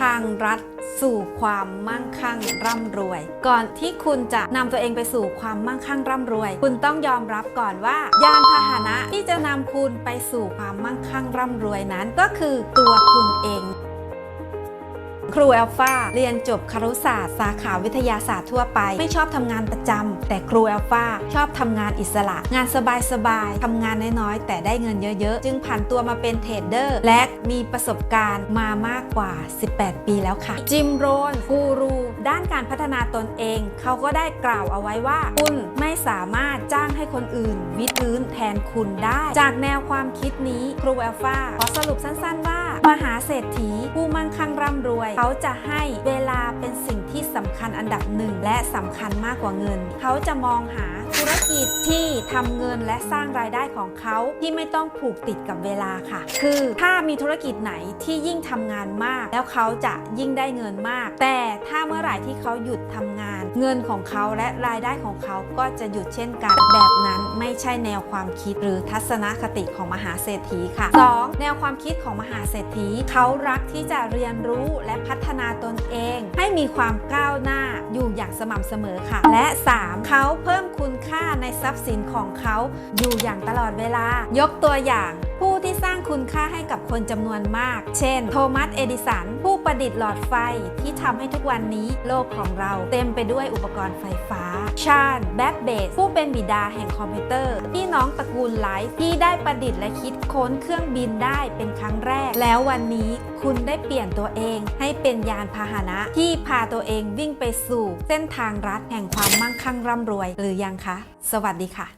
ทางรัฐสู่ความมั่งคั่งร่ำรวย ก่อนที่คุณจะนำตัวเองไปสู่ความมั่งคั่งร่ำรวย คุณต้องยอมรับก่อนว่ายานพาหนะที่จะนำคุณไปสู่ความมั่งคั่งร่ำรวยนั้นก็คือตัวคุณเอง ครูแอลฟาเรียนจบครุศาสตร์ สาขาวิทยาศาสตร์ทั่วไป ไม่ชอบทำงานประจำแต่ครูแอลฟาชอบทำงานอิสระ งานสบายๆทำงานน้อยๆแต่ได้เงินเยอะๆ จึงผันตัวมาเป็นเทรดเดอร์ และมีประสบการณ์มามากกว่า 18 ปีแล้วค่ะ จิมโรนกูรูด้านการพัฒนาตนเอง เขาก็ได้กล่าวเอาไว้ว่า คุณไม่สามารถจ้างให้คนอื่น วิพื้นแทนคุณได้ จากแนวความคิดนี้ครูแอลฟาขอสรุปสั้นๆว่า มหาเศรษฐี ผู้มั่งคั่งร่ำรวยเขาจะให้เวลาเป็นสิ่งที่สำคัญอันดับหนึ่งและสำคัญมากกว่าเงิน เขาจะมองหาธุรกิจที่ทำเงินและสร้างรายได้ของเขาที่ไม่ต้องผูกติดกับเวลาค่ะ คือถ้ามีธุรกิจไหนที่ยิ่งทำงานมาก แล้วเขาจะยิ่งได้เงินมาก แต่ถ้าเมื่อไหร่ที่เขาหยุดทำงาน เงินของเขาและรายได้ของเขาก็จะหยุดเช่นกัน แบบนั้นไม่ใช่แนวความคิดหรือทัศนคติของมหาเศรษฐีค่ะ 2. แนวความคิดของมหาเศรษฐี เขารักที่จะเรียนรู้และพัฒนาตนเอง ให้มีความก้าวหน้าอยู่อย่างสม่ำเสมอค่ะ และ 3. เขาเพิ่มคุณค่าในทรัพย์สินของเขาอยู่อย่างตลอดเวลา ยกตัวอย่าง ผู้ที่สร้างคุณค่าให้กับคนจำนวนมาก เช่น โทมัส เอดิสัน ผู้ประดิษฐ์หลอดไฟที่ทำให้ทุกวันนี้โลกของเราเต็มไปด้วยอุปกรณ์ไฟฟ้า ชาญแบทเบส ผู้เป็นบิดาแห่งคอมพิวเตอร์ พี่น้องตระกูลไลฟ์ที่ได้ประดิษฐ์และคิดค้นเครื่องบินได้เป็นครั้งแรก แล้ววันนี้คุณได้เปลี่ยนตัวเองให้เป็นยานพาหนะที่พาตัวเองวิ่งไปสู่ เส้นทางรัฐแห่งความมั่งคั่งร่ำรวย หรือยังคะ สวัสดีค่ะ